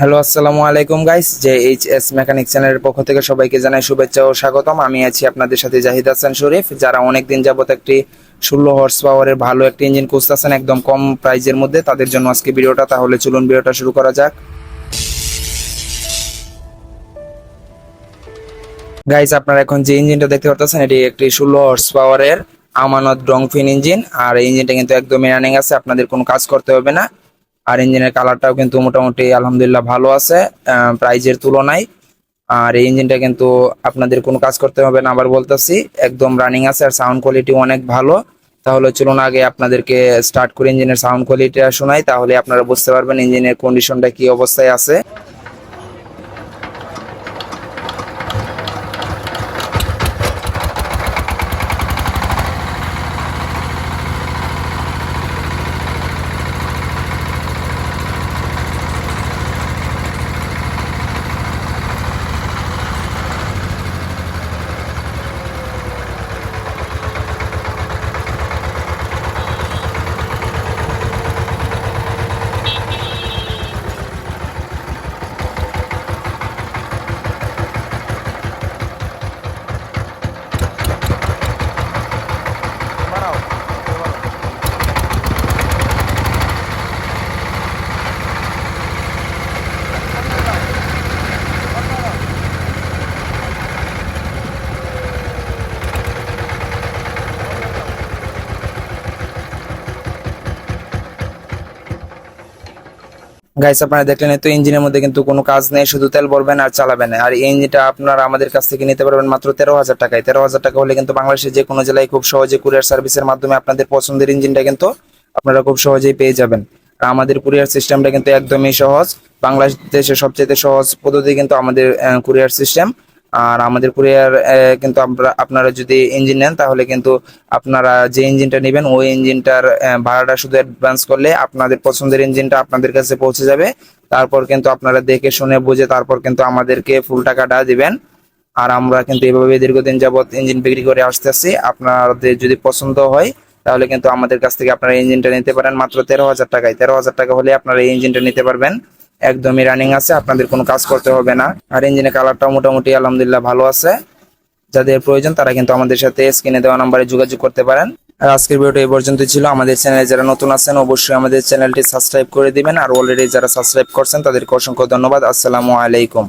Hello, আসসালামু আলাইকুম guys যে এইচ এস মেকানিক চ্যানেলের পক্ষ থেকে সবাইকে জানাই শুভেচ্ছা ও স্বাগতম। আমি আছি আপনাদের সাথে জাহিদ হাসান শরীফ, যারা অনেকদিন যাবত একটি ষোলো হর্স পাওয়ারের ভালো একটি ইঞ্জিন খুঁজতেছেন একদম কম প্রাইজের মধ্যে। তাদের জন্য আজকে ভিডিওটা, তাহলে চলুন ভিডিওটা শুরু করা যাক। গাইস, আপনারা এখন যে ইঞ্জিনটা দেখতে পাচ্ছেন এটি একটি ষোলো হর্স পাওয়ারের আমানত ডংফিন ইঞ্জিন আর ইঞ্জিনটা কিন্তু একদমই রানিং আছে, আপনাদের কোনো কাজ করতে হবে না। আর ইঞ্জিনের কালারটাও কিন্তু মোটামুটি আলহামদুলিল্লাহ ভালো আছে প্রাইজের তুলনায়। আর এই ইঞ্জিনটা কিন্তু আপনাদের কোনো কাজ করতে হবে না, আবার বলতেছি, একদম রানিং আছে আর সাউন্ড কোয়ালিটি অনেক ভালো। তাহলে চলুন আগে আপনাদেরকে স্টার্ট করে, ইঞ্জিনের সাউন্ড কোয়ালিটিটা শোনাই, তাহলে আপনারা বুঝতে পারবেন ইঞ্জিনের কন্ডিশনটা কি অবস্থায় আছে। গাইস আপনারা দেখলেন তো ইঞ্জিনের মধ্যে কিন্তু কোনো কাজ নেই, শুধু তেল ভরবেন আর চালাবেন। আর এই ইঞ্জিনটা আপনারা আমাদের কাছ থেকে নিতে পারবেন মাত্র তেরো হাজার টাকায়। তেরো হাজার টাকা হলে কিন্তু বাংলাদেশের যে কোনো জেলায় খুব সহজে কুরিয়ার সার্ভিসের মাধ্যমে আপনাদের পছন্দের ইঞ্জিনটা কিন্তু আপনারা খুব সহজেই পেয়ে যাবেন। আর আমাদের কুরিয়ার সিস্টেমটা কিন্তু একদমই সহজ। বাংলাদেশের সবচেয়ে সহজ পদ্ধতি কিন্তু আমাদের কুরিয়ার সিস্টেম আর আমাদের কুরিয়ার কিন্তু আমরা, আপনারা যদি ইঞ্জিন নেন, তাহলে কিন্তু আপনারা যে ইঞ্জিনটা নেবেন, ওই ইঞ্জিনটার ভাড়াটা শুধু অ্যাডভান্স করলে আপনাদের পছন্দের ইঞ্জিনটা আপনাদের কাছে পৌঁছে যাবে। তারপর কিন্তু আপনারা দেখে শুনে বুঝে তারপর কিন্তু আমাদেরকে ফুল টাকাটা দিবেন। আর আমরা কিন্তু এইভাবে দীর্ঘদিন যাবত ইঞ্জিন বিক্রি করে আসতে আসতেছি আপনাদের যদি পছন্দ হয়, তাহলে কিন্তু আমাদের কাছ থেকে আপনারা ইঞ্জিনটা নিতে পারেন মাত্র তেরো হাজার টাকায়। তেরো হাজার টাকা হলে আপনারা এই ইঞ্জিনটা নিতে পারবেন। একদমই রানিং আছে, আপনাদের কোনো কাজ করতে হবে না। আর ইঞ্জিনের কালারটাও মোটামুটি আলহামদুলিল্লাহ ভালো আছে। যাদের প্রয়োজন তারা কিন্তু আমাদের সাথে স্ক্রিনে দেওয়া নাম্বারে যোগাযোগ করতে পারেন। আর আজকের ভিডিওটা এই পর্যন্ত ছিল। আমাদের চ্যানেলে যারা নতুন আছেন, অবশ্যই আমাদের চ্যানেলটি সাবস্ক্রাইব করে দিবেন। আর অলরেডি যারা সাবস্ক্রাইব করছেন, তাদেরকে অসংখ্য ধন্যবাদ। আসসালামু আলাইকুম।